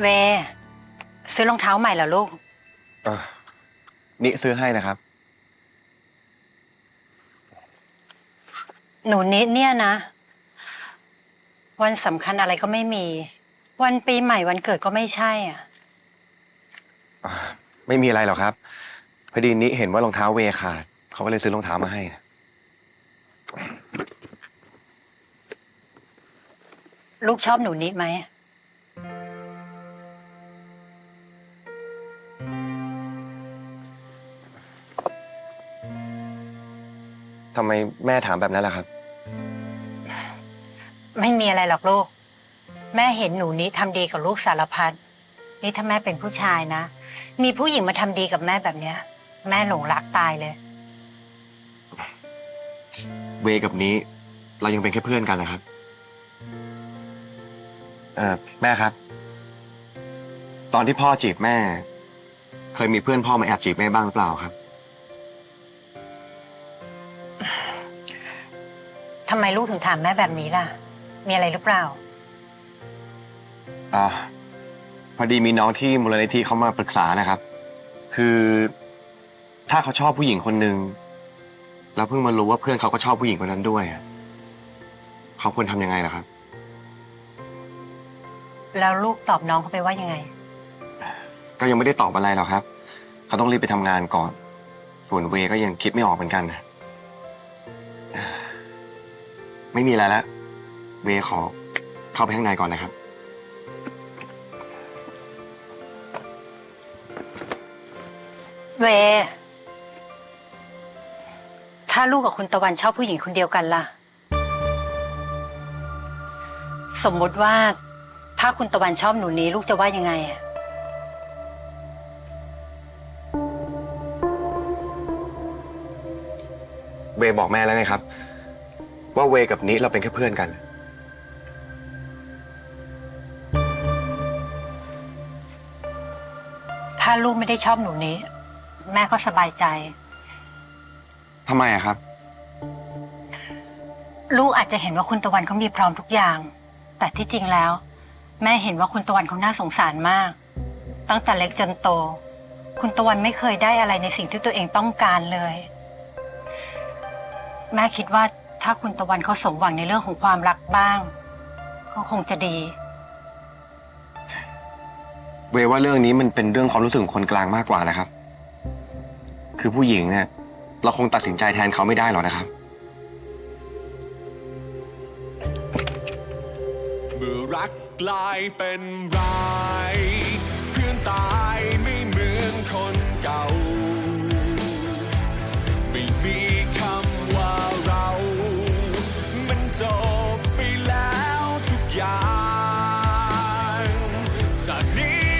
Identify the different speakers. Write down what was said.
Speaker 1: เวซื้อรองเท้าใหม่เหรอลูก
Speaker 2: เออนี่ซื้อให้นะครับ
Speaker 1: หนูนิดเนี่ยนะ วันสำคัญอะไรก็ไม่มี วันปีใหม่วันเกิดก็ไม่ใช่อะ
Speaker 2: อ่าไม่มีอะไรหรอกครับ พอดีนี้เห็นว่ารองเท้าเวขาดเขาก็เลยซื้อรองเท้ามาให้นะ
Speaker 1: ลูกชอบหนูนิดไหม
Speaker 2: ทำไมแม่ถามแบบนั้นล่ะครับ
Speaker 1: ไม่มีอะไรหรอกลูก แม่เห็นหนูนิดทำดีกับลูกสารพัดนี่ถ้าแม่เป็นผู้ชายนะ มีผู้หญิงมาทำดีกับแม่แบบเนี้ย แม่หลงรักตายเลย
Speaker 2: เวกับนี้ เรายังเป็นแค่เพื่อนกันนะครับ เออแม่ครับ ตอนที่พ่อจีบแม่ เคยมีเพื่อนพ่อมาแอบจีบแม่บ้างหรือเปล่าครับำ
Speaker 1: ไมลูกถึงถามแม่แบบนี้ล่ะ มีอะไรหรือเปล่า
Speaker 2: อ๋อพอดีมีน้องที่มูลนิธิเขามาปรึกษานะครับ คือถ้าเขาชอบผู้หญิงคนหนึ่งแล้วเพิ่งมารู้ว่าเพื่อนเขาก็ชอบผู้หญิงคนนั้นด้วยอะเขาควรทำยังไงล่ะครับ
Speaker 1: แล้วลูกตอบน้องเขาไปว่ายังไง
Speaker 2: ก็ยังไม่ได้ตอบอะไรหรอกครับ เขาต้องรีบไปทำงานก่อน ส่วนเวก็ยังคิดไม่ออกเหมือนกันนะ ไม่มีอะไรแล้วเวขอเข้าไปข้างในก่อนนะครับ
Speaker 1: เว ถ้าลูกกับคุณตะวันชอบผู้หญิงคนเดียวกันล่ะ สมมุติว่า ถ้าคุณตะวันชอบหนูนี้ ลูกจะว่ายังไงอะ
Speaker 2: เวบอกแม่แล้วไงครับ ว่าเวกับนิเราเป็นแค่เพื่อนกัน
Speaker 1: ถ้าลูกไม่ได้ชอบหนูนี้ แม่ก็สบายใจ
Speaker 2: ทำไมอะครับ
Speaker 1: ลูกอาจจะเห็นว่าคุณตะวันเขามีพร้อมทุกอย่าง แต่ที่จริงแล้ว แม่เห็นว่าคุณตะวันเขาน่าสงสารมาก ตั้งแต่เล็กจนโต คุณตะวันไม่เคยได้อะไรในสิ่งที่ตัวเองต้องการเลย แม่คิดว่า ถ้าคุณตะวันเขาสมหวังในเรื่องของความรักบ้าง ก็คงจะดี
Speaker 2: เวว่าเรื่องนี้มันเป็นเรื่องความรู้สึกของคนกลางมากกว่านะครับ คือผู้หญิงเนี่ยเราคงตัดสินใจแทนเขาไม่ได้หรอกนะครับ
Speaker 3: เมื่อรักกลายเป็นร้ายเพื่อนตายไม่เหมือนคนเก่า need